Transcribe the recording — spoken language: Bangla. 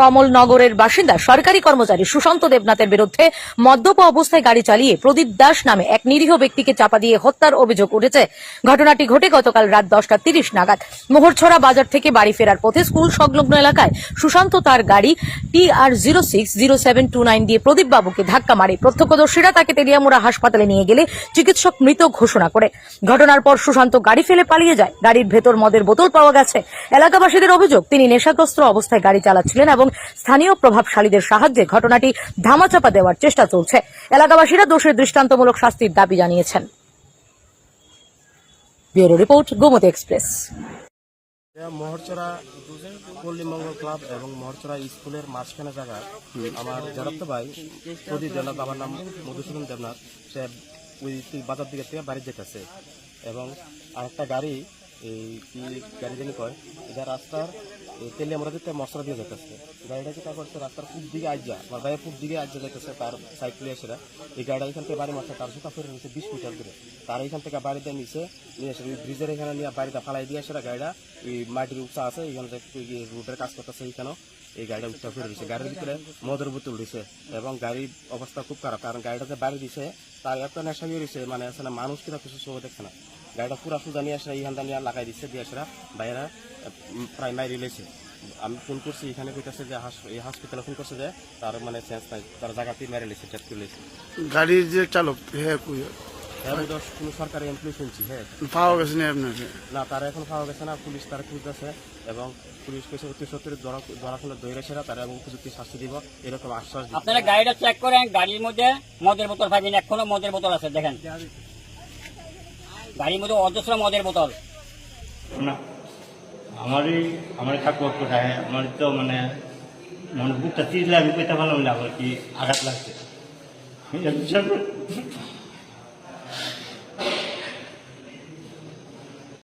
কমলনগরের বাসিন্দা সরকারি কর্মচারী সুশান্ত দেবনাথের বিরুদ্ধে মদ্যপ অবস্থায় গাড়ি চালিয়ে প্রদীপ দাস নামে এক নিরীহ ব্যক্তিকে চাপা দিয়ে হত্যার অভিযোগ উঠেছে। ঘটনাটি ঘটে গতকাল রাত দশটা তিরিশ নাগাদ। মোহরছড়া বাজার থেকে বাড়ি ফেরার পথে স্কুল সংলগ্ন এলাকায় সুশান্ত তার গাড়ি টি আর zero six zero seven two nine দিয়ে প্রদীপ বাবুকে ধাক্কা মারে। প্রত্যক্ষদর্শীরা তাকে তেলিয়ামুড়া হাসপাতালে নিয়ে গেলে চিকিৎসক মৃত ঘোষণা করে। ঘটনার পর সুশান্ত গাড়ি ফেলে পালিয়ে যায়। গাড়ির ভেতর মদের বোতল পাওয়া গেছে। এলাকাবাসীদের অভিযোগ, তিনি নেশাগ্রস্ত অবস্থায় গাড়ি চালাচ্ছিলেন এবং স্থানীয় প্রভাবশালীদের সাহায্যে ঘটনাটি ধামাচাপা দেওয়ার চেষ্টা চলছে। এলাকাবাসীরা দোষের দৃষ্টান্তমূলক শাস্তির দাবি জানিয়েছেন। মহরচরা পল্লী মঙ্গল ক্লাব এবং মহরচরা স্কুলের মাঝখানে জায়গা, আমার জানাতো ভাই, প্রদীপ দেবনাথ বাবার নাম মধুসূদন দেবনাথ, সে ওই বাজার দিকে থেকে বাড়ি যেতেছে। এবং আরেকটা গাড়ি, এই কি গাড়ি জানি কয়, এটা রাস্তার এই তেলিয়ামরা দিতে মশলা দিয়ে যেতেছে গাড়িটা তা করছে রাস্তার পূব দিকে আজ্জা আমার ভাইয়ের পূব দিকে আজ্জা যেতেছে তার সাইকেলে এসে। এই গাড়িটা এখান থেকে বাড়ি মারছে, তার জুতা ফেরে নিচ্ছে বিশ মিটার দূরে। তার এখান থেকে বাড়িতে নিচে নিয়ে এসে ব্রিজের এখানে নিয়ে বাড়িটা ফালাই দিয়ে এসে গাড়িটা এই মাটির উঁচা আছে, এখানে যে এই রুটের কাজ করতেছে এইখানেও, এই গাড়িটা উঠতে ফেরে দিচ্ছে গাড়ির ভিতরে মদের বোতল দিছে এবং গাড়ির অবস্থা খুব খারাপ, কারণ গাড়িটা যে বাড়ি দিছে, তার এত নেশা হয়ে রয়েছে মানে না মানুষ কিনা কিছু সময় দেখছে না। গাড়িটা পুরা সুদা নিয়ে আসে এইখানটা নিয়ে লাগাই দিচ্ছে দিয়ে আসে বাইরে প্রায় মাই রিলেছে আমি ফোন করছি এখানে কইতাছে যে হাস- এই হসপিটালে ফোন করছে যে তার মানে চেঞ্জ নাই তার জায়গাতেই মেরে লেছে চেক করে লেছে। গাড়ির যে চালক হ্যাঁ কই? হ্যাঁ দশ কোনো সরকারি এমপ্লয় শুনছি হ্যাঁ। পাওয়া গেছে না আপনাকে না তারা এখন পাওয়া গেছে না পুলিশ তারা খুঁজতেছে এবং পুলিশ অতি সত্তর ধরা ধরা ফেলে দৈরে সেরা তারা এবং উপযুক্ত শাস্তি দিব এরকম আশ্বাস আপনারা গাড়িটা চেক করেন গাড়ির মধ্যে মদের বোতল পাবেন এখনও মদের বোতল আছে দেখেন। গাড়ির মধ্যে অজস্র মদের বোতল। না। আমারই আমার থাকব কোথায় আমার তো মানে মানে বুকটা চিজলে আমি পেতে পারলাম না আবার কি আঘাত লাগছে।